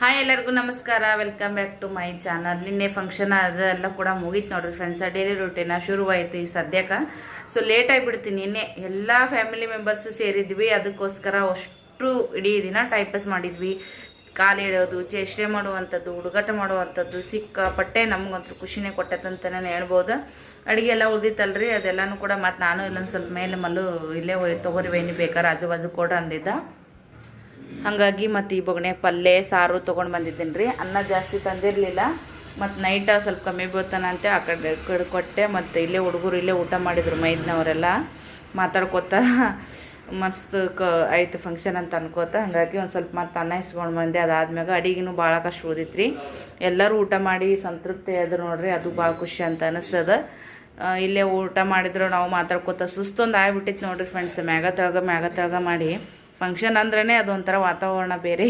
Hi ಎಲ್ಲರಿಗೂ ನಮಸ್ಕಾರ. Welcome back to my channel ನಿನ್ನೆ ಫಂಕ್ಷನ್ ಅದೆಲ್ಲ ಕೂಡ ಮುಗೀತು ನೋಡ್ರಿ ಫ್ರೆಂಡ್ಸ್ ಡೈಲಿ ರೂಟೀನ ಶುರುವಾಯಿತು ಈ ಸದ್ಯಕ್ಕೆ ಸೊ ಲೇಟ್ ಆಗಿಬಿಡ್ತೀನಿ ನಿನ್ನೆ. ಎಲ್ಲ ಫ್ಯಾಮಿಲಿ ಮೆಂಬರ್ಸು ಸೇರಿದ್ವಿ. ಅದಕ್ಕೋಸ್ಕರ ಅಷ್ಟು ಇಡೀ ದಿನ ಟೈಪಸ್ ಮಾಡಿದ್ವಿ. ಕಾಲು ಎಳೆಯೋದು, ಚೇಷ್ಟೆ ಮಾಡುವಂಥದ್ದು, ಹುಡುಗಾಟ ಮಾಡುವಂಥದ್ದು ಸಿಕ್ಕಾಪಟ್ಟೆ ನಮಗಂತೂ ಖುಷಿನೇ ಕೊಟ್ಟದಂತನೇ ಹೇಳ್ಬೋದು. ಅಡುಗೆ ಎಲ್ಲ ಉಳ್ದಿತ್ತಲ್ರಿ? ಅದೆಲ್ಲನೂ ಕೂಡ ಮತ್ತು ನಾನು ಇಲ್ಲೊಂದು ಸ್ವಲ್ಪ ಮೇಲೆ ಮಲ್ಲು ಇಲ್ಲೇ ತೊಗೊರಿ ವೇಣಿ ಬೇಕಾರೆ ಆಜು ಬಾಜು ಕೊಡ್ರಿ ಅಂದಿದ್ದ. ಹಾಗಾಗಿ ಮತ್ತು ಈ ಬೊಗಣೆ ಪಲ್ಯ ಸಾರು ತೊಗೊಂಡು ಬಂದಿದ್ದೀನಿ ರೀ. ಅನ್ನ ಜಾಸ್ತಿ ತಂದಿರಲಿಲ್ಲ. ಮತ್ತು ನೈಟ ಸ್ವಲ್ಪ ಕಮ್ಮಿ ಬೀಳ್ತಾನಂತೆ. ಆ ಕಡೆ ಕಡೆ ಕೊಟ್ಟೆ. ಮತ್ತು ಇಲ್ಲೇ ಹುಡುಗರು ಇಲ್ಲೇ ಊಟ ಮಾಡಿದ್ರು ಮೈದ್ನವರೆಲ್ಲ. ಮಾತಾಡ್ಕೋತ ಮಸ್ತ್ ಕ ಆಯ್ತು ಫಂಕ್ಷನ್ ಅಂತ ಅನ್ಕೋತ. ಹಾಗಾಗಿ ಒಂದು ಸ್ವಲ್ಪ ಮತ್ತು ಅನ್ನ ಇಸ್ಕೊಂಡು ಬಂದೆ. ಅದಾದ್ಮ್ಯಾಗ ಅಡಿಗೆನೂ ಭಾಳ ಕಷ್ಟ ಉಳಿದಿತ್ತು ರೀ ಎಲ್ಲರೂ ಊಟ ಮಾಡಿ ಸಂತೃಪ್ತಿ ಆದ್ರು ನೋಡ್ರಿ, ಅದು ಭಾಳ ಖುಷಿ ಅಂತ ಅನಿಸ್ತದ. ಇಲ್ಲೇ ಊಟ ಮಾಡಿದ್ರು, ನಾವು ಮಾತಾಡ್ಕೋತ ಸುಸ್ತೊಂದು ಆಗ್ಬಿಟ್ಟಿತ್ತು ನೋಡ್ರಿ ಫ್ರೆಂಡ್ಸ್ ಮ್ಯಾಗ ತಳಗ ಮ್ಯಾಗ ತಳಗ ಮಾಡಿ. ಫಂಕ್ಷನ್ ಅಂದ್ರೇ ಅದೊಂಥರ ವಾತಾವರಣ ಬೇರೆ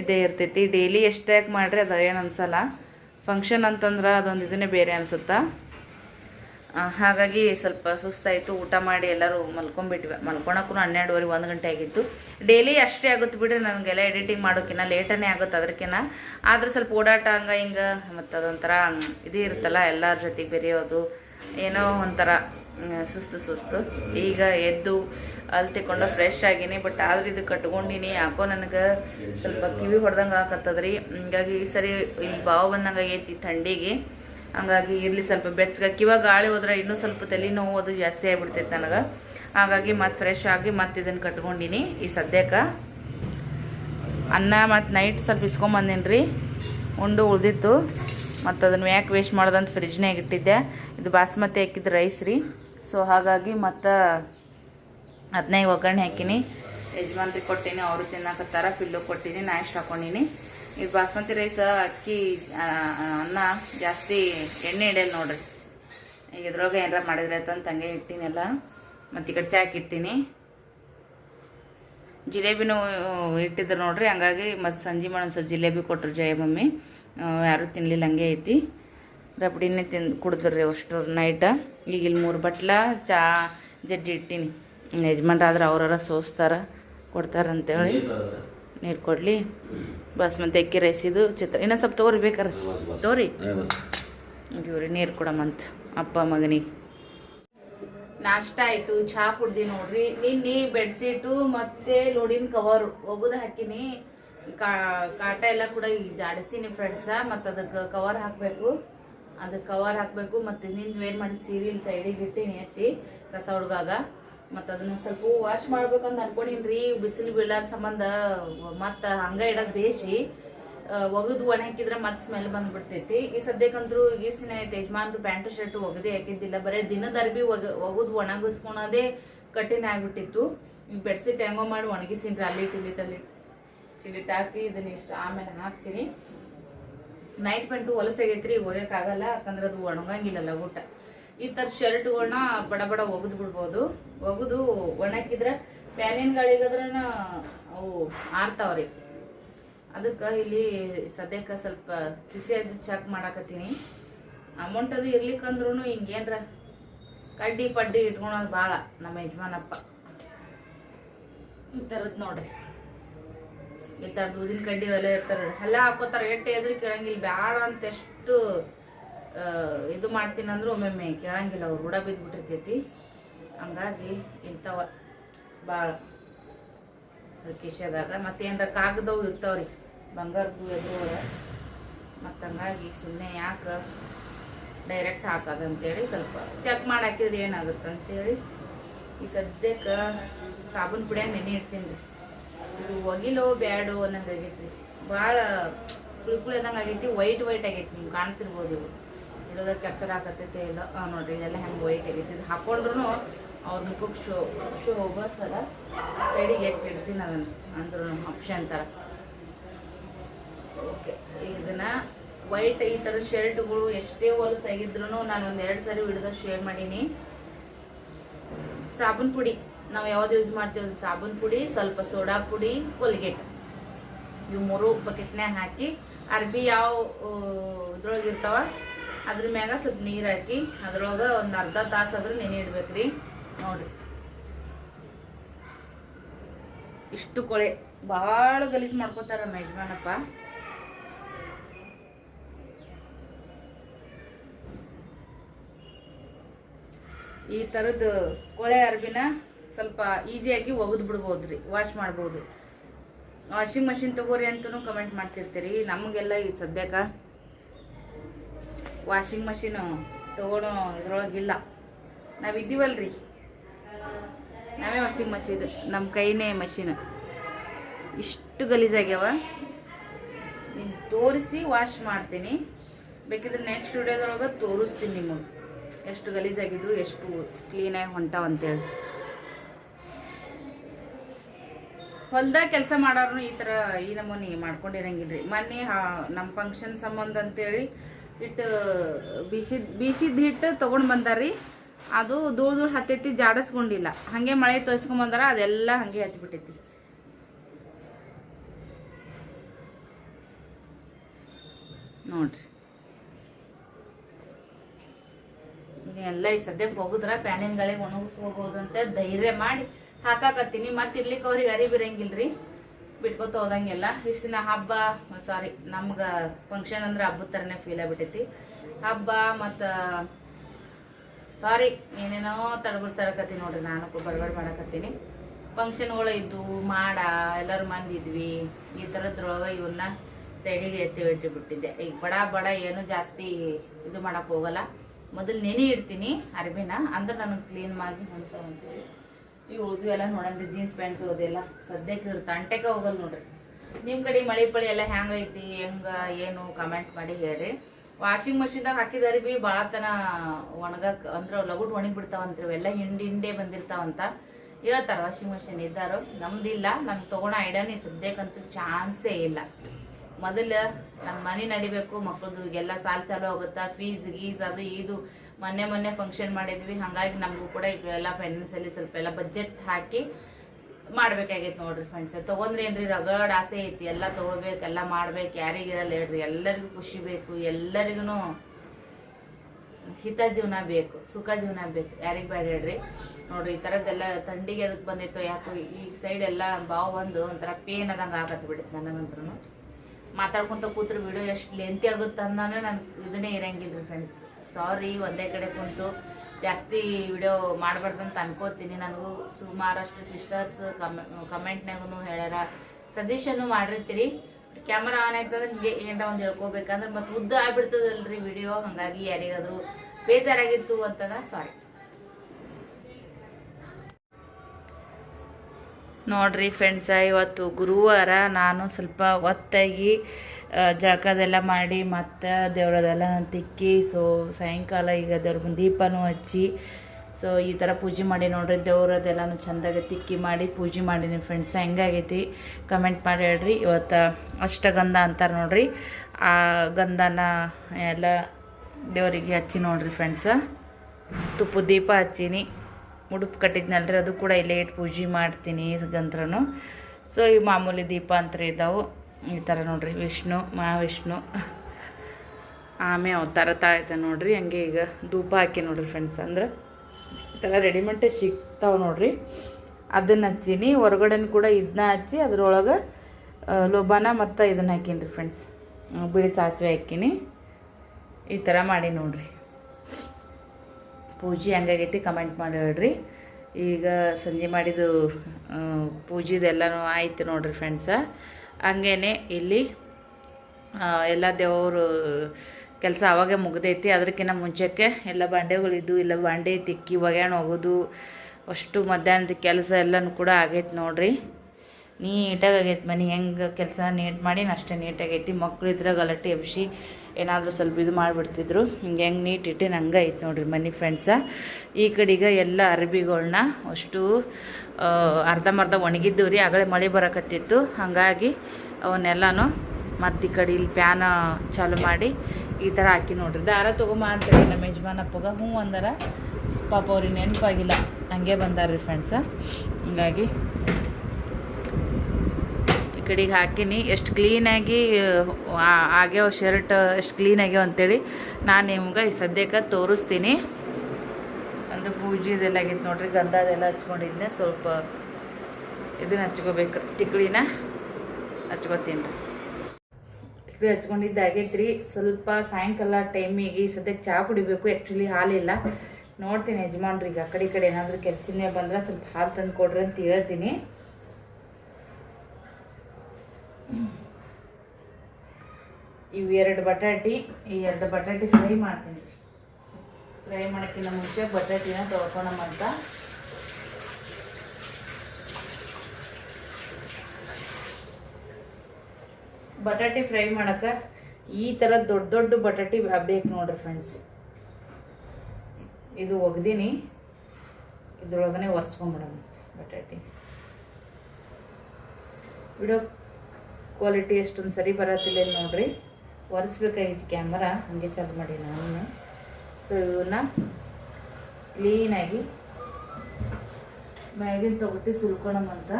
ಇದೇ ಇರ್ತೈತಿ. ಡೈಲಿ ಎಷ್ಟೇ ಮಾಡಿರಿ ಅದು ಏನು ಅನ್ಸಲ್ಲ. ಫಂಕ್ಷನ್ ಅಂತಂದ್ರೆ ಅದೊಂದು ಇದನ್ನೇ ಬೇರೆ ಅನಿಸುತ್ತಾ? ಹಾಗಾಗಿ ಸ್ವಲ್ಪ ಸುಸ್ತಾಯಿತು, ಊಟ ಮಾಡಿ ಎಲ್ಲರೂ ಮಲ್ಕೊಂಬಿಟ್ವಿ. ಮಲ್ಕೊಳಕ್ಕೂ ಹನ್ನೆರಡುವರೆ, ಒಂದು ಗಂಟೆ ಆಗಿತ್ತು. ಡೈಲಿ ಅಷ್ಟೇ ಆಗುತ್ತೆ ಬಿಡ್ರಿ ನನಗೆಲ್ಲ ಎಡಿಟಿಂಗ್ ಮಾಡೋಕ್ಕಿನ್ನ ಲೇಟನೇ ಆಗುತ್ತೆ ಅದ್ರಕಿನ್ನ. ಆದ್ರೆ ಸ್ವಲ್ಪ ಓಡಾಟ ಹಂಗೆ ಹಿಂಗೆ, ಮತ್ತು ಅದೊಂಥರ ಇದು ಇರುತ್ತಲ್ಲ, ಎಲ್ಲರ ಜೊತೆಗೆ ಬೆರೆಯೋದು, ಏನೋ ಒಂಥರ ಸುಸ್ತು ಸುಸ್ತು. ಈಗ ಎದ್ದು ಅಲ್ಲಿ ಫ್ರೆಶ್ ಆಗೀನಿ ಬಟ್ ಆದ್ರೂ ಇದು ಕಟ್ಕೊಂಡಿನಿ. ಯಾಕೋ ನನಗೆ ಸ್ವಲ್ಪ ಕಿವಿ ಹೊಡೆದಂಗೆ ಆಕತ್ತದ್ರಿ. ಹಿಂಗಾಗಿ ಈ ಸರಿ ಇಲ್ಲಿ ಬಾವು ಬಂದಂಗೆ ಐತಿ ಥಂಡಿಗೆ. ಹಂಗಾಗಿ ಇರ್ಲಿ ಸ್ವಲ್ಪ ಬೆಚ್ಚಗೆ ಕಿವಾಗ ಗಾಳಿ ಹೋದ್ರೆ ಇನ್ನೂ ಸ್ವಲ್ಪ ತಲೆ ನೋವು ಅದು ಜಾಸ್ತಿ ಆಗಿಬಿಡ್ತೈತೆ ನನಗೆ. ಹಾಗಾಗಿ ಮತ್ತೆ ಫ್ರೆಶ್ ಆಗಿ ಮತ್ತೆ ಇದನ್ನು ಕಟ್ಕೊಂಡಿನಿ. ಈ ಸದ್ಯಕ್ಕೆ ಅನ್ನ ಮತ್ತು ನೈಟ್ ಸ್ವಲ್ಪ ಇಸ್ಕೊಂಬಂದಿನಿ ರೀ ಉಂಡು ಉಳ್ದಿತ್ತು. ಮತ್ತು ಅದನ್ನು ಯಾಕೆ ವೇಸ್ಟ್ ಮಾಡೋದಂತ ಫ್ರಿಜ್ನಾಗ ಇಟ್ಟಿದ್ದೆ. ಇದು ಬಾಸ್ಮತಿ ಹಾಕಿದ ರೈಸ್ ರೀ. ಸೊ ಹಾಗಾಗಿ ಮತ್ತು ಅದನ್ನೇ ಒಗ್ಗರಣೆ ಹಾಕಿನಿ. ಯಜಮಾನ್ರಿಗೆ ಕೊಟ್ಟೀನಿ, ಅವರು ತಿನ್ನಕತ್ತಾರ, ಪಿಲ್ಲು ಕೊಟ್ಟಿನಿ ನಾ ಇಷ್ಟು ಹಾಕೊಂಡಿನಿ. ಇದು ಬಾಸ್ಮತಿ ರೈಸ್, ಅಕ್ಕಿ ಅನ್ನ ಜಾಸ್ತಿ ಎಣ್ಣೆ ಹಿಡಿಯಲ್ಲ ನೋಡ್ರಿ. ಈಗ ಇದ್ರೊಳಗೆ ಏನಾರ ಮಾಡಿದ್ರೆ ಆಯ್ತಂತ ಹಂಗೆ ಇಟ್ಟಿನೆಲ್ಲ ಮತ್ತು ಈ ಕಡೆ ಚಾಕ್ ಜಿಲೇಬಿನೂ ಇಟ್ಟಿದ್ರು ನೋಡ್ರಿ, ಹಂಗಾಗಿ ಮತ್ತು ಸಂಜೆ ಮಾಡಿ ಸ್ವಲ್ಪ ಜಿಲೇಬಿ ಕೊಟ್ಟರು ಜಯ ಮಮ್ಮಿ. ಯಾರೂ ತಿನ್ನಲಿಲ್ಲ ಹಂಗೆ ಐತಿ. ರಬಡಿನೇ ತಿಂದು ಕುಡಿದ್ರಿ ಅಷ್ಟು ನೈಟ. ಈಗ ಇಲ್ಲಿ ಮೂರು ಬಟ್ಲ, ಚಾ ಜಡ್ಡಿ ಇಟ್ಟೀನಿ. ಯಜಮಾನ್ರಾದ್ರೆ ಅವ್ರಾರ ಸೋಸ್ತಾರ ಕೊಡ್ತಾರಂತೇಳಿ ನೀರು ಕೊಡಲಿ. ಬಾಸ್ಮತಿ ಅಕ್ಕಿ ರೈಸಿದು ಚಿತ್ರ ಇನ್ನೂ ಸ್ವಲ್ಪ ತೋರಿ ಬೇಕಾರೆ. ತೋರಿ ಇವ್ರಿ ನೀರು ಕೊಡಮಂತ ಅಪ್ಪ ಮಗನಿಗೆ ನಾಷ್ಟ ಆಯ್ತು ಚಹಾ ಕುಡ್ದಿ ನೋಡ್ರಿ. ನಿನ್ನೆ ಬೆಡ್ಶೀಟು ಮತ್ತೆ ಲೋಡಿನ ಕವರ್ ಒಗದು ಹಾಕಿನಿ. ಕಾ- ಕಾಟ ಎಲ್ಲ ಕೂಡ ಜಾಡಿಸಿನಿ ಫ್ರೆಂಡ್ಸ ಮತ್ತ ಅದಕ್ಕೆ ಕವರ್ ಹಾಕಬೇಕು. ಅದಕ್ಕೆ ಕವರ್ ಹಾಕಬೇಕು ಮತ್ತು ನಿಂದು ಏನು ಮಾಡಿ ಸೀರಿಯಲ್ ಸೈಡಿಗೆ ಇಟ್ಟಿನಿ ಎತ್ತಿ ಕಸ ಹುಡ್ಗಾಗ. ಮತ್ತು ಅದನ್ನ ಸ್ವಲ್ಪ ವಾಶ್ ಮಾಡ್ಬೇಕಂತ ಅನ್ಕೊಂಡಿನ್ರಿ. ಬಿಸಿಲು ಬೀಳಾರ ಸಂಬಂಧ ಮತ್ತು ಹಂಗ ಇಡೋದು ಬೇಸಿ ಒಗದು ಒಣ ಹಾಕಿದ್ರೆ ಮತ್ತೆ ಸ್ಮೆಲ್ ಬಂದ್ಬಿಡ್ತೈತಿ. ಈ ಸದ್ಯಕ್ಕಂತರೂ ಈಸಿನ ಯಜಮಾನ್ರು ಪ್ಯಾಂಟು, ಶರ್ಟ್ ಒಗದೇ ಹಾಕಿದ್ದಿಲ್ಲ. ಬರೀ ದಿನದ ಅರ್ಬಿ ಒಗ, ಒಗದು ಒಣಗಿಸ್ಕೊಳೋದೇ ಕಠಿಣ ಆಗ್ಬಿಟ್ಟಿತ್ತು. ಬೆಡ್ಸಿಟ್ ಹೆಂಗೋ ಮಾಡಿ ಒಣಗಿಸಿನ್ರಿ. ಅಲ್ಲಿ ಟಿಲಿಟಲ್ಲಿ ಟಿಲಿಟ್ ಹಾಕಿ ಇದನ್ನ ಇಷ್ಟ ಆಮೇಲೆ ಹಾಕ್ತೀನಿ. ನೈಟ್ ಪ್ಯಾಂಟು ಹೊಲಸಾಗೈತ್ರಿ ಒಗ್ಯಕ್ಕಾಗಲ್ಲ ಯಾಕಂದ್ರೆ ಅದು ಒಣಗಂಗಿಲ್ಲಲ್ಲ ಊಟ. ಈ ತರ ಶರ್ಟ್ಗಳನ್ನ ಬಡ ಬಡ ಒಗದು ಬಿಡ್ಬೋದು. ಒಗದು ಒಣಗಿದ್ರೆ ಪ್ಯಾನಿನ್ ಗಾಳಿಗಾದ್ರ ಅವು ಆರ್ತಾವ್ರಿ. ಅದಕ್ಕೆ ಇಲ್ಲಿ ಸದ್ಯಕ್ಕೆ ಸ್ವಲ್ಪ ಬಿಸಿ ಅದು ಚೆಕ್ ಮಾಡಾಕತ್ತೀನಿ. ಅಮೌಂಟ್ ಅದು ಇರ್ಲಿಕ್ಕಂದ್ರೂ ಹಿಂಗೇನ್ರ? ಕಡ್ಡಿ ಪಡ್ಡಿ ಇಟ್ಕೊಳೋದು ಭಾಳ ನಮ್ಮ ಯಜಮಾನಪ್ಪ. ಈ ಥರದ್ದು ನೋಡ್ರಿ. ಈ ಥರದ್ದು ಊದಿನ ಕಡ್ಡಿ ಎಲ್ಲ ಇರ್ತಾರೆ ಎಲ್ಲ ಹಾಕೋತಾರೆ ಎಟ್ಟೆ ಎದ್ರು ಕೇಳಂಗಿಲ್ಲ. ಬ್ಯಾಡ ಅಂತ ಎಷ್ಟು ಆ, ಇದು ಮಾಡ್ತೀನಿ ಅಂದ್ರೆ ಒಮ್ಮೊಮ್ಮೆ ಕೇಳಂಗಿಲ್ಲ, ಅವ್ರು ರೂಢ ಬಿದ್ದುಬಿಟ್ಟಿರ್ತೈತಿ ಹಂಗಾಗಿ ಇಂಥವ ಭಾಳ ಕಿಶೆದಾಗ ಏನರ ಕಾಗದವು ಇರ್ತಾವ್ರಿ, ಬಂಗಾರದ್ದು ಎದುರು ಮತ್ತು ಹಂಗಾಗಿ ಸುಮ್ಮನೆ ಯಾಕೆ ಡೈರೆಕ್ಟ್ ಹಾಕೋದಂತೇಳಿ ಸ್ವಲ್ಪ ಚೆಕ್ ಮಾಡಿ ಹಾಕಿದ್ರೆ ಏನಾಗುತ್ತೆ ಅಂತೇಳಿ ಈ ಸದ್ಯಕ್ಕೆ ಸಾಬೂನು ಪುಡಿಯಾಗ ನೆನೆ ಇರ್ತೀನಿ ರೀ. ಇದು ಒಗಿಲೋ ಬ್ಯಾಡೋ ಅನ್ನೋದಾಗೈತಿ ರೀ ಭಾಳ ಕುಳಿ ಕುಳಿದಂಗೆ ಆಗೈತಿ ವೈಟ್ ವೈಟ್ ಆಗೈತಿ ನೀವು ಕಾಣ್ತಿರ್ಬೋದು ಇವು ಇಡೋದಕ್ಕೆ ಕೆತ್ತರ ಹಾಕತ್ತೈತೆ ಇಲ್ಲ ನೋಡ್ರಿ ಇದೆಲ್ಲ ಹೆಂಗೆ ವೈಟ್ ಆಗೈತಿ ಇದು ಹಾಕೊಂಡ್ರು ಅವ್ರ ಮುಖಕ್ಕೆ ಶೋ ಶೋ ಸಲ ಸೈಡಿಗೆ ಎತ್ತಿ ಇಡ್ತೀನಿ ಅದನ್ನು ಅಂದ್ರೂ ಆಪ್ಷನ್ ಥರ ಓಕೆ, ಇದನ್ನ ವೈಟ್ ಈ ಥರದ ಶರ್ಟ್ಗಳು ಎಷ್ಟೇ ಹೊಲಸಾಗಿದ್ರು ನಾನು ಒಂದು ಎರಡು ಸಾರಿ ಹಿಡಿದ ಶೇರ್ ಮಾಡೀನಿ. ಸಾಬೂನ್ ಪುಡಿ, ನಾವು ಯಾವ್ದು ಯೂಸ್ ಮಾಡ್ತೀವಿ ಸಾಬೂನ್ ಪುಡಿ, ಸ್ವಲ್ಪ ಸೋಡಾ ಪುಡಿ, ಕೊಲ್ಗೇಟ್. ಇವು ಮೂರು ಬಕೆಟ್ನ್ಯಾಗ ಹಾಕಿ, ಅರ್ಬಿ ಯಾವ ಇದ್ರೊಳಗೆ ಇರ್ತಾವ? ಅದ್ರ ಮ್ಯಾಗ ಸ್ವಲ್ಪ ನೀರ್ ಹಾಕಿ, ಅದ್ರೊಳಗ ಒಂದು ಅರ್ಧ ತಾಸು ಆದ್ರೂ ನೆನೆ ಇಡ್ಬೇಕ್ರಿ. ನೋಡ್ರಿ. ಇಷ್ಟು ಕೊಳೆ ಭಾಳ ಗಲೀಜು ಮಾಡ್ಕೋತಾರ ಯಜಮಾನಪ್ಪ. ಈ ಥರದ್ದು ಕೊಳೆ ಅರ್ಬಿನ ಸ್ವಲ್ಪ ಈಸಿಯಾಗಿ ಒಗೆದು ಬಿಡ್ಬೋದ್ರಿ ವಾಶ್ ಮಾಡ್ಬೋದು. ವಾಷಿಂಗ್ ಮಷಿನ್ ತಗೋರಿ ಅಂತಲೂ ಕಮೆಂಟ್ ಮಾಡ್ತಿರ್ತೀರಿ. ನಮಗೆಲ್ಲ ಈ ಸದ್ಯಕ್ಕೆ ವಾಷಿಂಗ್ ಮಷೀನು ತಗೊಳೋ ಇದ್ರೊಳಗಿಲ್ಲ. ನಾವು ಇದ್ದೀವಲ್ರಿ? ನಾವೇ ವಾಷಿಂಗ್ ಮಷೀನ್ ನಮ್ಮ ಕೈನೇ ಮಷೀನ್ ಇಷ್ಟು ಗಲೀಜಾಗ್ಯಾವ. ನೀನು ತೋರಿಸಿ ವಾಶ್ ಮಾಡ್ತೀನಿ. ಬೇಕಿದ್ರೆ ನೆಕ್ಸ್ಟ್ ಸ್ಟುಡಿಯೋದ್ರೊಳಗೆ ತೋರಿಸ್ತೀನಿ ನಿಮಗೆ. ಎಷ್ಟು ಗಲೀಜಾಗಿದ್ದು ಎಷ್ಟು ಕ್ಲೀನಾಗಿ ಹೊಂಟಾವಂತೇಳಿ ಹೊಲ್ದಾಗ ಕೆಲಸ ಮಾಡೋರು ಈ ಥರ ಈ ನಮೂನಿ ಮಾಡ್ಕೊಂಡಿರಂಗಿಲ್ರಿ. ಮೊನ್ನೆ ನಮ್ಮ ಫಂಕ್ಷನ್ ಸಂಬಂಧ ಅಂತೇಳಿ ಹಿಟ್ಟು ಬಿಸಿದ ಬೀಸಿದ ಹಿಟ್ಟು ತೊಗೊಂಡು ಬಂದಾರ್ರಿ. ಅದು ಧೂಳು ಧೂಳು ಹತ್ತೈತಿ ಜಾಡಿಸ್ಕೊಂಡಿಲ್ಲ ಹಾಗೆ ಮಳೆ ತೋರಿಸ್ಕೊಂಡ್ ಬಂದಾರ, ಅದೆಲ್ಲ ಹಾಗೆ ಹತ್ತಿಬಿಟ್ಟೈತಿ ನೋಡ್ರಿ. ಎಲ್ಲ ಈ ಸದ್ಯಕ್ಕೆ ಹೋಗುದ್ರ, ಪ್ಯಾನಿನ್ಗಳಿಗೆ ಒಣಗಿಸ್ಕೋಬಹುದು ಅಂತ ಧೈರ್ಯ ಮಾಡಿ ಹಾಕಾಕತ್ತೀನಿ. ಮತ್ತೆ ಇರ್ಲಿಕ್ಕೆ ಅವ್ರಿಗೆ ಅರಿಬಿರಂಗಿಲ್ರಿ ಬಿಟ್ಕೋತ ಹೋದಂಗೆಲ್ಲ ಇಷ್ಟು ದಿನ ಹಬ್ಬ ಸಾರಿ ನಮ್ಗೆ ಫಂಕ್ಷನ್ ಅಂದ್ರೆ ಹಬ್ಬದ ಥರನೇ ಫೀಲ್ ಆಗ್ಬಿಟ್ಟೈತಿ ಹಬ್ಬ ಮತ್ತು ಸಾರಿ ಏನೇನೋ ತಡಬಡ್ಸರಕತ್ತೀನಿ ನೋಡ್ರಿ ನಾನು ಬಡಬಡ ಮಾಡಕತ್ತೀನಿ. ಫಂಕ್ಷನ್ಗಳು ಇದ್ದು ಮಾಡ, ಎಲ್ಲರೂ ಮಂದಿದ್ವಿ ಈ ಥರದ್ರೊಳಗೆ ಇವನ್ನ ಸೈಡಿಗೆ ಎತ್ತಿ ಇಟ್ಟು ಬಿಟ್ಟಿದ್ದೆ. ಈಗ ಬಡ ಬಡ ಏನು ಜಾಸ್ತಿ ಇದು ಮಾಡೋಕ್ಕೆ ಹೋಗಲ್ಲ. ಮೊದಲು ನೆನೆ ಇಡ್ತೀನಿ ಅರ್ಬಿನ, ಅಂದ್ರೆ ನನಗೆ ಕ್ಲೀನ್ ಮಾಡಿ. ಅಂತ ಇವು ಉಳಿದು ಎಲ್ಲ ನೋಡಂದ್ರಿ ಜೀನ್ಸ್ ಪ್ಯಾಂಟ್ ಅದೆಲ್ಲ. ಸದ್ಯಕ್ಕೆ ಅಂಟೆಕ ಹೋಗಲ್ಲ ನೋಡ್ರಿ. ನಿಮ್ಮ ಕಡೆ ಮಳೆ ಪಳಿ ಎಲ್ಲ ಐತಿ, ಹೆಂಗ, ಏನು ಕಮೆಂಟ್ ಮಾಡಿ ಹೇಳ್ರಿ. ವಾಷಿಂಗ್ ಮಷಿನ್ದಾಗ ಹಾಕಿದಾರಿ ಬಿ ಭಾಳ ತನ ಒಣಗಕ್ಕೆ ಅಂದ್ರೆ ಲಗುಟ್ ಒಣಗಿ ಬಿಡ್ತಾವಂತ್ರಿ ಎಲ್ಲ ಹಿಂಡಿ, ಹಿಂಡೆ ಬಂದಿರ್ತಾವಂತ. ಹೇಳ್ತಾರ ವಾಷಿಂಗ್ ಮಷಿನ್ ಇದ್ದಾರೋ. ನಮ್ದಿಲ್ಲ, ನಮ್ಗೆ ತಗೊಳೋ ಐಡಿಯಾನೇ ಸದ್ಯಕ್ಕಂತೂ ಚಾನ್ಸೇ ಇಲ್ಲ. ಮೊದಲು ನಮ್ಮ ಮನೆ ನಡಿಬೇಕು ಮಕ್ಕಳದು ಎಲ್ಲ ಸಾಲ್ ಚಾಲು ಆಗುತ್ತಾ ಫೀಸ್ ಗೀಸ್ ಅದು, ಇದು. ಮೊನ್ನೆ ಮೊನ್ನೆ ಫಂಕ್ಷನ್ ಮಾಡಿದ್ವಿ. ಹಂಗಾಗಿ ನಮಗೂ ಕೂಡ ಈಗ ಎಲ್ಲ ಫೈನಾನ್ಸಲ್ಲಿ ಸ್ವಲ್ಪ ಎಲ್ಲ ಬಜೆಟ್ ಹಾಕಿ ಮಾಡ್ಬೇಕಾಗೈತೆ ನೋಡ್ರಿ ಫ್ರೆಂಡ್ಸ್ ತಗೊಂಡ್ರಿ ಏನ್ರಿ ರಗಡ್ ಆಸೆ ಐತಿ. ಎಲ್ಲ ತಗೋಬೇಕು, ಎಲ್ಲ ಮಾಡ್ಬೇಕು. ಯಾರಿಗಿರಲ್ಲ ಹೇಳ್ರಿ. ಎಲ್ಲರಿಗೂ ಖುಷಿ ಬೇಕು. ಎಲ್ಲರಿಗೂ ಹಿತ ಜೀವನ ಬೇಕು, ಸುಖ ಜೀವನ ಬೇಕು. ಯಾರಿಗೆ ಬೇಡ ಹೇಳ್ರಿ. ನೋಡ್ರಿ, ಈ ಥರದ್ದೆಲ್ಲ ಥಂಡಿಗೆ ಅದಕ್ಕೆ ಬಂದಿತ್ತು, ಯಾಕೋ ಈ ಸೈಡ್ ಎಲ್ಲ ಬಾವು ಬಂದು ಒಂಥರ ಪೇನ್ ಆದಂಗೆ ಆಗತ್ತೆ ಬಿಡುತ್ತೆ ನನಗಂತೂ ಮಾತಾಡ್ಕೊಂತ ಕೂತ್ರ ವಿಡಿಯೋ ಎಷ್ಟು ಲೆಂತಿ ಆಗುತ್ತೆ ಅನ್ನೋನೇ ನಾನು ಇದನ್ನೇ ಇರಂಗಿಲ್ರಿ ಫ್ರೆಂಡ್ಸ್ ಸಾರಿ, ಒಂದೇ ಕಡೆ ಕುಂತು ಜಾಸ್ತಿ ವಿಡಿಯೋ ಮಾಡಬಾರ್ದಂತ ಅನ್ಕೋತೀನಿ. ನನಗೂ ಸುಮಾರಷ್ಟು ಸಿಸ್ಟರ್ಸ್ ಕಮೆ ಕಮೆಂಟ್ನಾಗೂ ಹೇಳ್ಯಾರ, ಸಜೆಷನ್ನು ಮಾಡಿರ್ತೀರಿ. ಕ್ಯಾಮರಾ ಆನ್ ಆಯ್ತಂದ್ರೆ ಹಿಂಗೆ ಏನಾರ ಒಂದು ಹೇಳ್ಕೋಬೇಕಂದ್ರೆ ಮತ್ತೆ ಉದ್ದ ಆಗ್ಬಿಡ್ತದಲ್ರಿ ವಿಡಿಯೋ ಹಾಗಾಗಿ ಯಾರಿಗಾದರೂ ಬೇಜಾರಾಗಿತ್ತು ಅಂತಂದ್ರೆ ಸಾರಿ ನೋಡ್ರಿ ಫ್ರೆಂಡ್ಸ ಇವತ್ತು ಗುರುವಾರ ನಾನು ಸ್ವಲ್ಪ ಒತ್ತಾಗಿ ಜಳಕದೆಲ್ಲ ಮಾಡಿ ಮತ್ತು ದೇವ್ರದೆಲ್ಲ ತಿಕ್ಕಿ ಸೊ ಸಾಯಂಕಾಲ ಈಗ ದೇವ್ರ ದೀಪನೂ ಹಚ್ಚಿ ಸೊ ಈ ಥರ ಪೂಜೆ ಮಾಡಿ ನೋಡ್ರಿ, ದೇವ್ರದೆಲ್ಲನೂ ಚೆಂದಾಗಿ ತಿಕ್ಕಿ ಮಾಡಿ ಪೂಜೆ ಮಾಡೀನಿ ಫ್ರೆಂಡ್ಸ್ ಹೆಂಗಾಗೈತಿ? ಕಮೆಂಟ್ ಮಾಡಿ ಹೇಳ್ರಿ, ಇವತ್ತು ಅಷ್ಟಗಂಧ ಅಂತಾರೆ ನೋಡ್ರಿ, ಆ ಗಂಧನ ಎಲ್ಲ ದೇವರಿಗೆ ಹಚ್ಚಿ ನೋಡ್ರಿ ಫ್ರೆಂಡ್ಸ ತುಪ್ಪ ದೀಪ ಹಚ್ಚೀನಿ. ಮುಡುಪು ರೀ ಅದು ಕೂಡ ಇಲ್ಲೇ ಇಟ್ಟು ಪೂಜೆ ಮಾಡ್ತೀನಿ ಗಂತ್ರನು. ಸೊ ಈ ಮಾಮೂಲಿ ದೀಪ ಅಂತ ಇದ್ದಾವೆ ಈ ಥರ ನೋಡ್ರಿ, ವಿಷ್ಣು, ಮಹಾವಿಷ್ಣು. ಆಮೆ ಅವತಾರ ತಾಯ್ತ ನೋಡ್ರಿ, ಹಂಗೆ ಈಗ ಧೂಪ ಹಾಕಿ ನೋಡ್ರಿ ಫ್ರೆಂಡ್ಸ್ ಅಂದ್ರೆ. ಈ ಥರ ರೆಡಿಮೇಡೇ ಸಿಗ್ತಾವೆ ನೋಡ್ರಿ. ಅದನ್ನ ಹಚ್ಚೀನಿ, ಹೊರಗಡೆನೂ ಕೂಡ ಇದನ್ನ ಹಚ್ಚಿ ಅದ್ರೊಳಗೆ ಲೋಬಾನ ಮತ್ತು ಇದನ್ನ ಹಾಕೀನಿ ರೀ ಫ್ರೆಂಡ್ಸ್ ಬಿಳಿ ಸಾಸಿವೆ ಹಾಕೀನಿ. ಈ ಥರ ಮಾಡಿ ನೋಡ್ರಿ. ಪೂಜೆ ಹಂಗಾಗೈತಿ ಕಮೆಂಟ್ ಮಾಡಿ ಈಗ ಸಂಜೆ ಮಾಡಿದ್ದು ಪೂಜೆದೆಲ್ಲನೂ ಆಯ್ತು ನೋಡ್ರಿ ಫ್ರೆಂಡ್ಸ ಹಂಗೇನೆ ಇಲ್ಲಿ ಎಲ್ಲ ದೇವರು ಕೆಲಸ ಅವಾಗೆ ಮುಗ್ದೈತಿ. ಅದಕ್ಕಿಂತ ಮುಂಚೆಕ್ಕೆ ಎಲ್ಲ ಬಾಂಡೆಗಳಿದ್ದು ಇಲ್ಲ ಬಾಂಡೆ ತಿಕ್ಕಿ ಒಗ್ಯಾಣ ಹೋಗೋದು ಅಷ್ಟು ಮಧ್ಯಾಹ್ನದ ಕೆಲಸ ಎಲ್ಲನೂ ಕೂಡ ಆಗೈತೆ ನೋಡ್ರಿ. ನೀಟಾಗಿ ಆಗೈತೆ ಮನೆ, ಹೆಂಗೆ ಕೆಲಸ ನೀಟ್ ಮಾಡಿ ಅಷ್ಟೇ ನೀಟಾಗೈತಿ. ಮಕ್ಕಳು ಇದ್ರೆ ಗಲಾಟೆ ಎಬ್ಸಿ ಏನಾದರೂ ಸ್ವಲ್ಪ ಇದು ಮಾಡಿಬಿಡ್ತಿದ್ರು. ಹಿಂಗೆ ಹೆಂಗೆ ನೀಟ್ ಇಟ್ಟು ಹಂಗೆ ಐತೆ ನೋಡ್ರಿ ಮನೆ ಫ್ರೆಂಡ್ಸ ಈ ಕಡೆಗೆ ಎಲ್ಲ ಅರ್ಬಿಗಳನ್ನ ಅಷ್ಟು ಅರ್ಧ ಅರ್ಧಂಬರ್ಧ ಒಣಗಿದ್ದು ರೀ. ಆಗಲೇ ಮಳೆ ಬರಕತ್ತಿತ್ತು. ಹಾಗಾಗಿ ಅವನ್ನೆಲ್ಲನೂ ಮತ್ತು ಈ ಕಡೆ ಇಲ್ಲಿ ಪ್ಯಾನ ಚಾಲು ಮಾಡಿ ಈ ಥರ ಹಾಕಿ ನೋಡ್ರಿ. ದಾರ ತೊಗೊಂಬ ಅಂತೇಳಿ ನಮ್ಮ ಯಜಮಾನಪ್ಪಗ ಹ್ಞೂ ಅಂದಾರ. ಪಾಪ ಅವ್ರಿಗೆ ನೆನಪಾಗಿಲ್ಲ. ಹಂಗೆ ಬಂದಾರ್ರಿ ಫ್ರೆಂಡ್ಸ ಹಂಗಾಗಿ ಕಡೆಗೆ ಹಾಕೀನಿ. ಎಷ್ಟು ಕ್ಲೀನಾಗಿ ಆಗ್ಯಾವ ಶರ್ಟ್ ಎಷ್ಟು ಕ್ಲೀನ್ ಆಗ್ಯಾವ ಅಂತೇಳಿ ನಾನು ನಿಮ್ಗೆ ಈ ಸದ್ಯಕ್ಕೆ ತೋರಿಸ್ತೀನಿ. ಒಂದು ಪೂಜೆ ಇದೆಲ್ಲ ಆಗೈತೆ ನೋಡ್ರಿ, ಗಂಧ ಅದೆಲ್ಲ ಹಚ್ಕೊಂಡಿದ್ದೆ ಸ್ವಲ್ಪ ಇದನ್ನ ಹಚ್ಕೋಬೇಕು. ಟಿಕ್ಳಿನ ಹಚ್ಕೋತೀನಿ ರೀ. ಟಿಕ್ಳಿ ಹಚ್ಕೊಂಡಿದ್ದು ಆಗೈತ್ರಿ. ಸ್ವಲ್ಪ ಸಾಯಂಕಾಲ ಟೈಮಿಗೆ ಸದ್ಯಕ್ಕೆ ಚಹಾ ಕುಡಿಬೇಕು. ಆ್ಯಕ್ಚುಲಿ ಹಾಲಿಲ್ಲ ನೋಡ್ತೀನಿ ಯಜಮಾನ್ರಿಗೆ ಆ ಕಡೆ ಕಡೆ ಏನಾದರೂ ಕೆಲಸನೇ ಬಂದ್ರೆ ಸ್ವಲ್ಪ ಹಾಲು ತಂದು ಕೊಡ್ರಿ ಅಂತ ಹೇಳ್ತೀನಿ. ಇವು ಎರಡು ಬಟಾಟಿ, ಈ ಎರಡು ಬಟಾಟಿ ಫ್ರೈ ಮಾಡ್ತೀನಿ. ಫ್ರೈ ಮಾಡೋಕ್ಕಿಂತ ಮುಂಚೆ ಬಟಾಟಿನ ತೊಳ್ಕೊಳಮಂತ ಬಟಾಟಿ ಫ್ರೈ ಮಾಡೋಕೆ ಈ ಥರ ದೊಡ್ಡ ದೊಡ್ಡ ಬಟಾಟಿ ಬೇಕು ನೋಡ್ರಿ ಫ್ರೆಂಡ್ಸ್ ಇದು ಒಗ್ದೀನಿ. ಇದ್ರೊಳಗನೆ ಒರೆಸ್ಕೊಂಬಿಡೋಣ ಬಟಾಟಿ. ವಿಡಿಯೋ ಕ್ವಾಲಿಟಿ ಎಷ್ಟೊಂದು ಸರಿ ಬರತ್ತಿಲ್ಲ ನೋಡ್ರಿ. ಒರೆಸ್ಬೇಕಾಗಿತ್ತು ಕ್ಯಾಮರಾ ಹಂಗೆ ಚಾಲು ಮಾಡಿ ನಾನು. ಸೊ ಇವನ್ನ ಕ್ಲೀನಾಗಿ ಮ್ಯಾಗಿನ ತೊಗೊಟ್ಟು ಸುಲ್ಕೊಳಮಂತ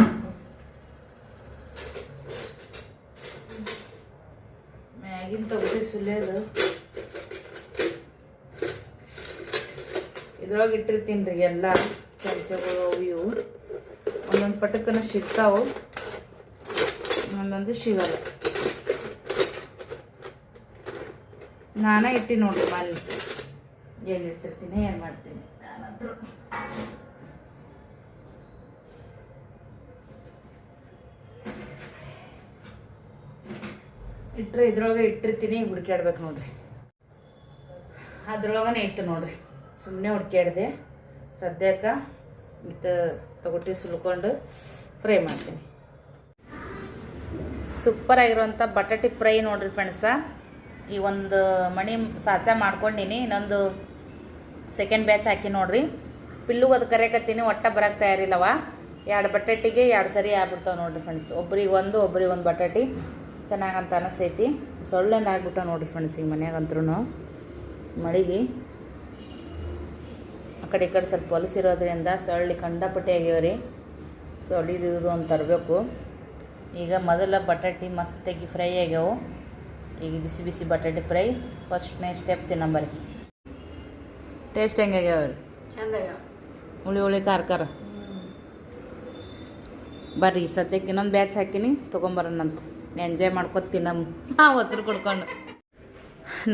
ಮ್ಯಾಗಿನ ತೊಗೊಟ್ಟು ಸುಲಿಯೋದು. ಇದ್ರೊಳಗೆ ಇಟ್ಟಿರ್ತೀನಿ ರೀ ಎಲ್ಲ ಚಮಚಗಳು ಇವು. ಒಂದೊಂದು ಪಟಕನ ಸಿಗ್ತಾವು. ಒಂದೊಂದು ಸಿಗಲ್ಲ ನಾನೇ ಇಟ್ಟಿ ನೋಡ್ರಿ ಮನೆ. ಏನು ಇಟ್ಟಿರ್ತೀನಿ, ಏನು ಮಾಡ್ತೀನಿ. ನಾನಂತೂ ಇಟ್ಟರೆ ಇದ್ರೊಳಗೆ ಇಟ್ಟಿರ್ತೀನಿ ಹುಡ್ಕ್ಯಾಡ್ಬೇಕು ನೋಡ್ರಿ. ಅದ್ರೊಳಗನೆ ಇಟ್ಟು ನೋಡ್ರಿ. ಸುಮ್ಮನೆ ಹುಡ್ಕ್ಯಾಡ್ದೆ ಸದ್ಯಕ್ಕೆ ಮತ್ತು ತಗೊಟ್ಟಿ ಸುಲ್ಕೊಂಡು ಫ್ರೈ ಮಾಡ್ತೀನಿ. ಸೂಪರ್ ಆಗಿರುವಂಥ ಬಟಾಟಿ ಫ್ರೈ ನೋಡ್ರಿ ಫ್ರೆಂಡ್ಸ ಈ ಒಂದು ಮಣಿ ಸಾಚ ಮಾಡ್ಕೊಂಡಿನಿ. ಇನ್ನೊಂದು ಸೆಕೆಂಡ್ ಬ್ಯಾಚ್ ಹಾಕಿ ನೋಡ್ರಿ. ಪಿಲ್ಲು ಅದು ಕರೆಯಕತ್ತೀನಿ ಒಟ್ಟ ಬರಕ್ಕೆ ತಯಾರಿಲ್ಲವ. ಎರಡು ಬಟಾಟಿಗೆ ಎರಡು ಸರಿ ಆಗ್ಬಿಡ್ತಾವೆ ನೋಡ್ರಿ ಫ್ರೆಂಡ್ಸ್ ಒಬ್ರಿಗೆ ಒಂದು ಒಬ್ರಿಗೆ ಒಂದು ಬಟಾಟಿ ಚೆನ್ನಾಗಂತ ಅನಿಸ್ತೈತಿ. ಸೊಳ್ಳೆಂದು ಆಗ್ಬಿಟ್ಟಾವ ನೋಡ್ರಿ ಫ್ರೆಂಡ್ಸ್ ಈಗ ಮನೆಯಾಗಂತ್ರೂ ಮಳಿಗೆ. ಆ ಕಡೆ ಈ ಕಡೆ ಸ್ವಲ್ಪ ಹೊಲಸಿರೋದ್ರಿಂದ ಸೊಳ್ಳೆ ಕಂಡಪಟ್ಟೆ ಆಗ್ಯಾವ್ರಿ. ಸೊಳ್ಳಿದು ಇದು ಅಂತ ತರಬೇಕು. ಈಗ ಮೊದಲ ಬಟಾಟಿ ಮಸ್ತಾಗಿ ಫ್ರೈ ಆಗ್ಯಾವು. ಈಗ ಬಿಸಿ ಬಿಸಿ ಬಟಾಟಿ ಫ್ರೈ ಫಸ್ಟ್ನೇ ಸ್ಟೆಪ್ ತಿನ್ನಂಬರಿ ಟೇಸ್ಟ್ ಹೆಂಗೆ ರೀ ಹುಳಿ ಹುಳಿ ಖಾರ ಖಾರ. ಬರ್ರಿ ಸದ್ಯಕ್ಕೆ ಇನ್ನೊಂದು ಬ್ಯಾಚ್ ಹಾಕಿನಿ ತೊಗೊಂಬರೋಣಂತ ಎಂಜಾಯ್ ಮಾಡ್ಕೊತ ತಿನ್ನಮ್ ಹಾಂ ಹೊಸರು ಕುಡ್ಕೊಂಡು.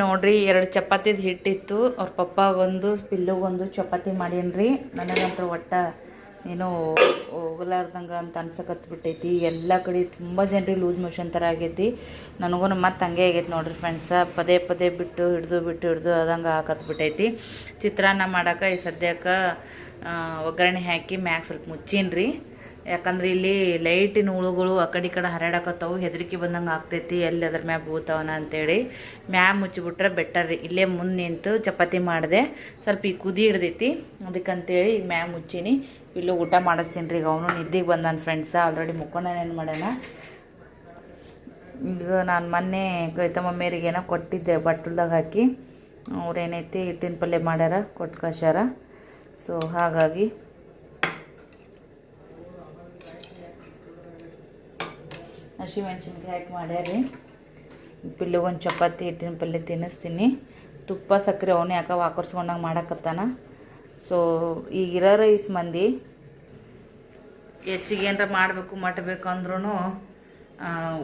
ನೋಡ್ರಿ ಎರಡು ಚಪಾತಿದ ಹಿಟ್ಟಿತ್ತು. ಅವ್ರ ಪಪ್ಪ ಒಂದು ಪಿಲ್ಲುಗೊಂದು ಚಪಾತಿ ರೀ ನನಗಂತೂ ಒಟ್ಟ ಏನೋ ಹೋಗಲಾರ್ದಂಗೆ ಅಂತ ಅನ್ಸಕತ್ಬಿಟ್ಟೈತಿ. ಎಲ್ಲ ಕಡೆ ತುಂಬ ಜನರಿಗೆ ಲೂಸ್ ಮೋಷನ್ ಥರ ಆಗೈತಿ. ನನಗೂ ಮತ್ತೆ ಹಂಗೆ ಆಗೈತೆ ನೋಡ್ರಿ ಫ್ರೆಂಡ್ಸ ಪದೇ ಪದೇ ಬಿಟ್ಟು ಹಿಡ್ದು ಬಿಟ್ಟು ಹಿಡ್ದು ಅದಂಗೆ ಹಾಕತ್ಬಿಟ್ಟೈತಿ ಚಿತ್ರಾನ್ನ ಮಾಡೋಕೆ ಈ ಸದ್ಯಕ್ಕೆ ಒಗ್ಗರಣೆ ಹಾಕಿ ಮ್ಯಾಗ ಸ್ವಲ್ಪ ಮುಚ್ಚೀನಿ ಯಾಕಂದ್ರೆ ಇಲ್ಲಿ ಲೈಟಿನ ಹುಳುಗಳು ಆ ಕಡೆ ಈ ಕಡೆ ಹರಡಾಕತ್ತವು. ಹೆದರಿಕೆ ಬಂದಂಗೆ ಆಗ್ತೈತಿ. ಎಲ್ಲಿ ಅದ್ರ ಮ್ಯಾಗ ಬೂತಾವನ ಅಂತೇಳಿ ಮ್ಯಾಗ ಮುಚ್ಚಿಬಿಟ್ರೆ ಬೆಟರ್ ರೀ. ಇಲ್ಲೇ ಮುಂದೆ ನಿಂತು ಚಪಾತಿ ಮಾಡಿದೆ. ಸ್ವಲ್ಪ ಈ ಕುದಿ ಹಿಡ್ದೈತಿ. ಅದಕ್ಕಂತೇಳಿ ಈಗ ಮ್ಯಾಗ ಮುಚ್ಚೀನಿ. ಇಲ್ಲೂ ಊಟ ಮಾಡಿಸ್ತೀನಿ ರೀ. ಈಗ ಅವನು ನಿದ್ದಿಗೆ ನನ್ನ ಫ್ರೆಂಡ್ಸ ಆಲ್ರೆಡಿ ಮುಕ್ಕೊಂಡೇನು ಮಾಡ್ಯಾನ? ಈಗ ನಾನು ಮೊನ್ನೆ ಗೈತ ಮೇರಿಗೆ ಏನೋ ಕೊಟ್ಟಿದ್ದೆ ಬಟ್ಟಲ್ದಾಗ ಹಾಕಿ. ಅವ್ರೇನೈತಿ ಹಿಟ್ಟಿನ ಪಲ್ಯ ಮಾಡ್ಯಾರ, ಕೊಟ್ಟು ಕಳ್ಸ್ಯಾರ. ಸೊ ಹಾಗಾಗಿ ಹಸಿಮೆಣ್ಸಿನ್ಕಾಯಿ ಹಾಕಿ ಮಾಡ್ಯಾರಿ ಪಿಲ್ಲಿಗೊಂದು ಚಪಾತಿ, ಹಿಟ್ಟಿನ ಪಲ್ಯ ತಿನ್ನಿಸ್ತೀನಿ. ತುಪ್ಪ ಸಕ್ಕರೆ ಅವನೇ ಯಾಕೆ ವಾಕರ್ಸ್ಕೊಂಡಂಗೆ ಮಾಡಕತ್ತಾನ. ಸೊ ಈಗ ರೈಸ್ ಮಂದಿ. ಹೆಚ್ಚಿಗೆ ಏನಾರ ಮಾಡಬೇಕು ಮಟ್ಟಬೇಕು ಅಂದ್ರೂ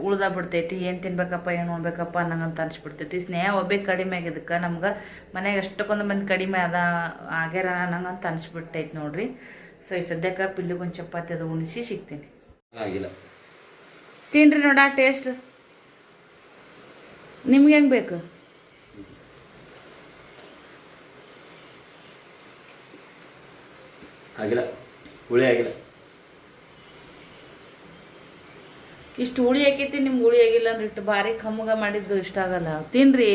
ಉಳ್ದ ಬಿಡ್ತೈತಿ ಏನು ತಿನ್ಬೇಕಪ್ಪ ಏನು ಉಣ್ಬೇಕಪ್ಪ ಅನ್ನಂಗಂತ ಅನ್ಸ್ಬಿಡ್ತೈತಿ. ಸ್ನೇಹ ಒಬ್ಬೇ ಕಡಿಮೆ ಆಗಿದ್ದಕ್ಕೆ ನಮ್ಗೆ ಮನೆಗೆ ಎಷ್ಟಕ್ಕೊಂದು ಮಂದಿ ಕಡಿಮೆ ಅದ ಆಗ್ಯಾರ ಅನ್ನಂಗಂತ ಅನ್ಸ್ಬಿಟ್ಟೈತಿ ನೋಡ್ರಿ. ಸೊ ಈ ಸದ್ಯಕ್ಕೆ ಪಿಲ್ಲಿಗೊಂದು ಚಪಾತಿ ಅದು ಉಣಿಸಿ ಸಿಗ್ತೀನಿ. ತಿನ್ರಿ ನೋಡ ಟೇಸ್ಟ್ ನಿಮ್ಗೆ ಹೆಂಗೆ ಬೇಕು? ಆಗಿಲ್ಲ. ಹುಳಿ ಆಗಿಲ್ಲ. ಇಷ್ಟು ಹುಳಿ ಹಾಕೈತಿ ನಿಮ್ಗೆ ಹುಳಿ ಆಗಿಲ್ಲ ಅಂದ್ರೆ ಇಷ್ಟು ಭಾರಿ ಕಮ್ಮಗ ಮಾಡಿದ್ದು ಇಷ್ಟ ಆಗಲ್ಲ. ತಿನ್ರಿ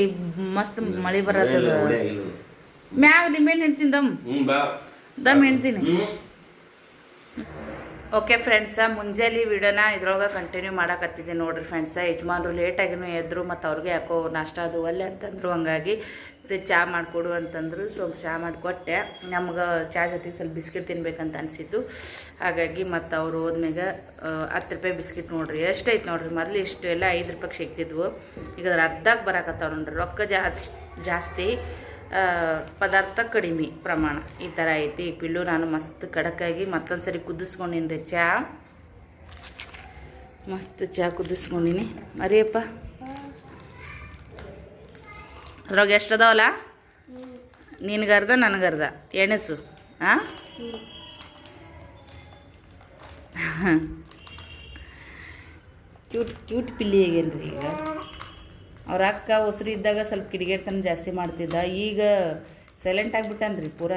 ಮಸ್ತ್ ಮಳೆ ಬರತ್ತದ. ಮ್ಯಾಗ ನಿಂಬೆಹಣ್ಣು ಹಿಂಡ್ತೀನಿ ದಮ್? ದಮ್ ಹಿಂಡ್ತೀನಿ ಓಕೆ ಫ್ರೆಂಡ್ಸ ಮುಂಜಾನೆ ವಿಡಿಯೋನ ಇದ್ರೊಳಗೆ ಕಂಟಿನ್ಯೂ ಮಾಡಕತ್ತಿದ್ದೀನಿ ನೋಡ್ರಿ ಫ್ರೆಂಡ್ಸ. ಯಜಮಾನ್ರು ಲೇಟಾಗಿನೂ ಎದ್ರು ಮತ್ತು ಅವ್ರಿಗೆ ಯಾಕೋ ನಾಷ್ಟ ಅದು ಒಲ್ಲೆ ಅಂತಂದ್ರು ಹಂಗಾಗಿ. ಇದು ಚಹಾ ಮಾಡಿಕೊಡು ಅಂತಂದರು, ಸೊ ಚಹಾ ಮಾಡಿಕೊಟ್ಟೆ. ನಮ್ಗೆ ಚಹಾ ಜೊತೆಗೆ ಸ್ವಲ್ಪ ಬಿಸ್ಕಿಟ್ ತಿನ್ಬೇಕಂತ ಅನಿಸಿತ್ತು. ಹಾಗಾಗಿ ಮತ್ತು ಅವ್ರು ಹೋದ್ಮ್ಯಾಗ ಹತ್ತು ರೂಪಾಯಿ ಬಿಸ್ಕಿಟ್ ನೋಡ್ರಿ, ಎಷ್ಟೈತೆ ನೋಡ್ರಿ, ಮೊದಲು ಇಷ್ಟು ಎಲ್ಲ ಐದು ರೂಪಾಯಿಗೆ ಸಿಗ್ತಿದ್ವು. ಈಗ ಅದ್ರ ಅರ್ಧಕ್ಕೆ ಬರಾಕತ್ತಾವ ನೋಡ್ರಿ, ರೊಕ್ಕ ಜಾಸ್ ಜಾಸ್ತಿ ಪದಾರ್ಥ ಕಡಿಮೆ ಪ್ರಮಾಣ. ಈ ಥರ ಐತಿ. ಪಿಲ್ಲು ನಾನು ಮಸ್ತ್ ಕಡಕಾಗಿ ಮತ್ತೊಂದು ಸರಿ ಕುದಿಸ್ಕೊಂಡಿನ್ರಿ ಚಹಾ ಮಸ್ತ್ ಚಹಾ ಕುದಿಸ್ಕೊಂಡಿನಿ. ಅರಿಯಪ್ಪ. ಅದ್ರಾಗ ಎಷ್ಟು ಅದಾವಲ್ಲ ನಿನಗರ್ಧ ನನಗರ್ಧ ಎಣಸು. ಹಾಂ ಕ್ಯೂಟ್ ಕ್ಯೂಟ್ ಪಿಲ್ಲಿ ಆಗೇನ್ರಿ ಈಗ? ಅವ್ರ ಅಕ್ಕ ಉಸಿರು ಇದ್ದಾಗ ಸ್ವಲ್ಪ ಕಿಡಿಗೇಡ್ತನ ಜಾಸ್ತಿ ಮಾಡ್ತಿದ್ದ. ಈಗ ಸೈಲೆಂಟ್ ಆಗಿಬಿಟ್ಟಾನ್ರಿ ಪೂರ.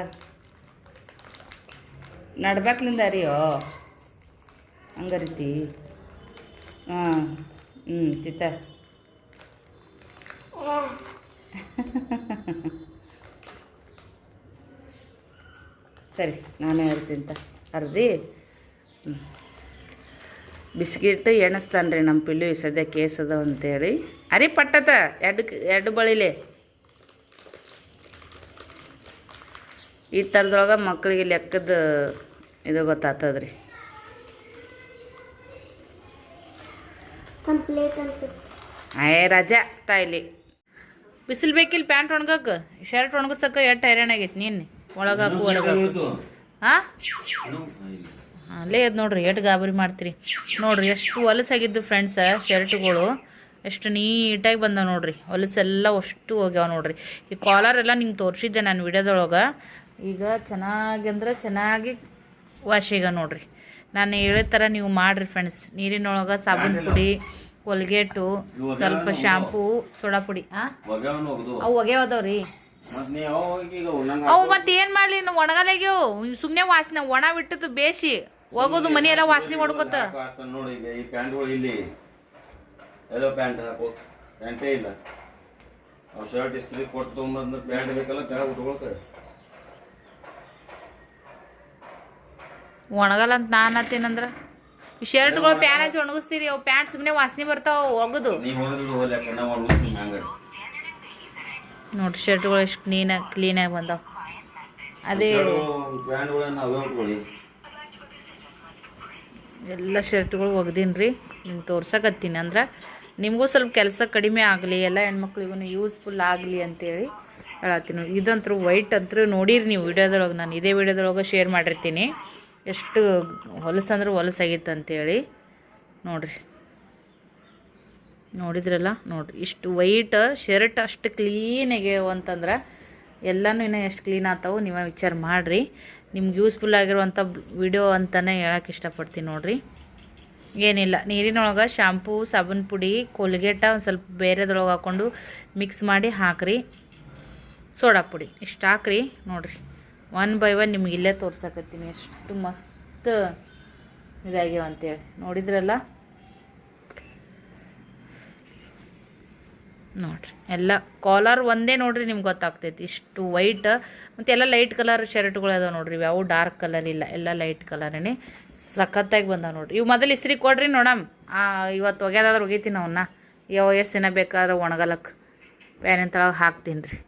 ನಡ್ಬೇಕ್ಲಿಂದ ಅರಿಯೋ ಹಂಗರಿತಿ. ಹಾಂ ಹ್ಞೂ ತಿತ್ತ. ಸರಿ ನಾನೇ ಅಂತ. ಅರ್ದಿ ಹ್ಞೂ ಬಿಸ್ಕಿಟ್ ಎಣಿಸ್ತಾನೆ ರೀ ನಮ್ಮ ಪಿಲ್ಲು ಸದ್ಯ ಕೇಸದ ಅಂತೇಳಿ. ಅರಿ ಪಟ್ಟತ ಎರಡು ಎರಡು ಬಳಿಲೆ ಈ ಥರದೊಳಗೆ ಮಕ್ಕಳಿಗೆ ಲೆಕ್ಕದ ಇದು ಗೊತ್ತಾಗ್ತದ್ರಿ ಆಯ್ ರಜಾ ತಾಯಿಲಿ. ಬಿಸಿಲು ಬೇಕಿಲ್ಲ ಪ್ಯಾಂಟ್ ಒಣಗಕ್ಕೆ ಶರ್ಟ್ ಒಣಗಿಸಕ್ಕ ಎಷ್ಟು ಹೈರಾಣ ಆಗೈತಿ ನೀನು? ಒಳಗಾಕು ಒಳಗಾಕು ಹಾಂ? ಅಲ್ಲೇ ಅದು ನೋಡ್ರಿ ಎಷ್ಟು ಗಾಬರಿ ಮಾಡ್ತೀರಿ. ನೋಡ್ರಿ ಎಷ್ಟು ಹೊಲಸಾಗಿದ್ದು ಫ್ರೆಂಡ್ಸ ಶರ್ಟ್ಗಳು. ಎಷ್ಟು ನೀಟಾಗಿ ಬಂದವ ನೋಡ್ರಿ. ಹೊಲಸೆಲ್ಲ ಅಷ್ಟು ಹೋಗ್ಯಾವ ನೋಡ್ರಿ. ಈ ಕಾಲರ್ ಎಲ್ಲ ನಿಂಗೆ ತೋರಿಸಿದ್ದೆ ನಾನು ವಿಡಿಯೋದೊಳಗೆ. ಈಗ ಚೆನ್ನಾಗಿ ಅಂದ್ರೆ ಚೆನ್ನಾಗಿ ವಾಶ್ ಈಗ ನೋಡ್ರಿ. ನಾನು ಹೇಳಿದ ಥರ ನೀವು ಮಾಡಿರಿ ಫ್ರೆಂಡ್ಸ್ ನೀರಿನೊಳಗೆ ಸಾಬೂನು ಪುಡಿ ಕೊಲ್ಗೇಟು ಸ್ವಲ್ಪ ಶಾಂಪೂ ಸೋಡಾ ಪುಡಿ ಅವು ಒಗೆ ಮತ್ ನೀ ಯಾವ ಈಗ ಉಣ್ಣಂಗ ಅವು ಮತ್ತೆ ಏನು ಮಾಡಲಿ ನಾವು ಒಣಗಲಾಗ್ಯವು ಸುಮ್ಮನೆ ವಾಸನೆ ಒಣ ಬಿಟ್ಟದ್ದು ಬೇಸಿ ಹೋಗೋದು ಮನೆ ಎಲ್ಲ ವಾಸನೆ ಹೊಡ್ಕೊತ ನೋಡಿ ಈಗ ಈ ಪ್ಯಾಂಟ್ಗಳು ಇಲ್ಲಿ. ಎಲ್ಲೋ ಪ್ಯಾಂಟ್ ಹಾಕು. ಪ್ಯಾಂಟೇ ಇಲ್ಲ. ಅವ್ ಶರ್ಟ್ ಇಸ್ತ್ರಿ ಕೊಟ್ಟು ತೊಗೊಂಬಂದು ಪ್ಯಾಂಟ್ ಬೇಕಲ್ಲ ಚಾ ಉಟ್ಕೊಳ್ತಾರೆ ಒಣಗಲ್ಲ ಅಂತ ನಾನು ಹತ್ತೇನಂದ್ರ? ಶರ್ಟ್ಗಳು ಪ್ಯಾನ್ ಹಚ್ಚಿ ಒಣಗಿಸ್ತೀರಿ ಅವು ಪ್ಯಾಂಟ್ ಸುಮ್ಮನೆ ವಾಸನೆ ಬರ್ತಾವ ಒಗದು. ನೋಡ್ರಿ ಶರ್ಟ್ಗಳು ಎಷ್ಟು ಕ್ಲೀನ್ ಆಗಿ ನೋಡ್ರಿ ಶರ್ಟ್ಗಳು ಎಷ್ಟು ಕ್ಲೀನಾಗಿ ಕ್ಲೀನಾಗಿ ಬಂದಾವ. ಅದೇ ಎಲ್ಲ ಶರ್ಟ್ಗಳು ಒಗ್ದೀನಿ ರೀ ನಿಮ್ಗೆ ತೋರ್ಸಕತ್ತೀನಿ. ಅಂದ್ರೆ ನಿಮಗೂ ಸ್ವಲ್ಪ ಕೆಲಸ ಕಡಿಮೆ ಆಗಲಿ ಎಲ್ಲ ಹೆಣ್ಮಕ್ಳಿಗೂ ಯೂಸ್ಫುಲ್ ಆಗಲಿ ಅಂತೇಳಿ ಹೇಳತ್ತೀನಿ. ಇದಂತರೂ ವೈಟ್ ಅಂತರೂ ನೋಡಿರಿ ನೀವು ವಿಡಿಯೋದೊಳಗೆ ನಾನು ಇದೇ ವಿಡಿಯೋದೊಳಗೆ ಶೇರ್ ಮಾಡಿರ್ತೀನಿ. ಎಷ್ಟು ಹೊಲಸಂದ್ರೆ ಹೊಲಸಾಗಿತ್ತು ಅಂತೇಳಿ ನೋಡ್ರಿ. ನೋಡಿದ್ರಲ್ಲ? ನೋಡಿರಿ. ಇಷ್ಟು ವೈಟ್ ಶರ್ಟ್ ಅಷ್ಟು ಕ್ಲೀನ್ ಆಗ್ಯಾವ ಅಂತಂದ್ರೆ ಎಲ್ಲನೂ ಇನ್ನೂ ಎಷ್ಟು ಕ್ಲೀನ್ ಆಗ್ತಾವೆ ನೀವೇ ವಿಚಾರ ಮಾಡಿರಿ. ನಿಮ್ಗೆ ಯೂಸ್ಫುಲ್ ಆಗಿರುವಂಥ ವಿಡಿಯೋ ಅಂತಲೇ ಹೇಳೋಕೆ ಇಷ್ಟಪಡ್ತೀನಿ ನೋಡಿರಿ. ಏನಿಲ್ಲ, ನೀರಿನೊಳಗೆ ಶಾಂಪೂ ಸಾಬೂನು ಪುಡಿ ಕೋಲ್ಗೇಟ ಒಂದು ಸ್ವಲ್ಪ ಬೇರೆದ್ರೊಳಗೆ ಹಾಕ್ಕೊಂಡು ಮಿಕ್ಸ್ ಮಾಡಿ ಹಾಕ್ರಿ. ಸೋಡಾ ಪುಡಿ ಇಷ್ಟು ಹಾಕ್ರಿ ನೋಡ್ರಿ. ಒನ್ ಬೈ ಒನ್ ನಿಮ್ಗೆ ಇಲ್ಲೇ ತೋರ್ಸಕತ್ತೀನಿ. ಎಷ್ಟು ಮಸ್ತ್ ಇದಾಗ್ಯಾವ ಅಂತೇಳಿ. ನೋಡಿದ್ರಲ್ಲ? ನೋಡ್ರಿ. ಎಲ್ಲ ಕಾಲರ್ ಒಂದೇ ನೋಡ್ರಿ ನಿಮ್ಗೆ ಗೊತ್ತಾಗ್ತೈತಿ. ಇಷ್ಟು ವೈಟ್ ಮತ್ತು ಎಲ್ಲ ಲೈಟ್ ಕಲರ್ ಶರ್ಟ್ಗಳು ಅದಾವೆ ನೋಡ್ರಿ. ಇವು ಯಾವ ಡಾರ್ಕ್ ಕಲರ್ ಇಲ್ಲ. ಎಲ್ಲ ಲೈಟ್ ಕಲರೇ ಸಖತ್ತಾಗಿ ಬಂದಾವೆ ನೋಡ್ರಿ. ಇವು ಮೊದಲು ಇಸ್ತ್ರಿ ಕೊಡ್ರಿ ನೋಡಮ್. ಇವತ್ತು ಒಗ್ಯದಾದ್ರೆ ಒಗೀತೀನಿ ಅವನ್ನ ಯಾವ ಎಷ್ಟು ದಿನ ಬೇಕಾದ್ರೆ ಒಣಗಲಕ್ಕೆ ಪ್ಯಾನಿನ ತಳಗೆ ಹಾಕ್ತೀನಿ ರೀ.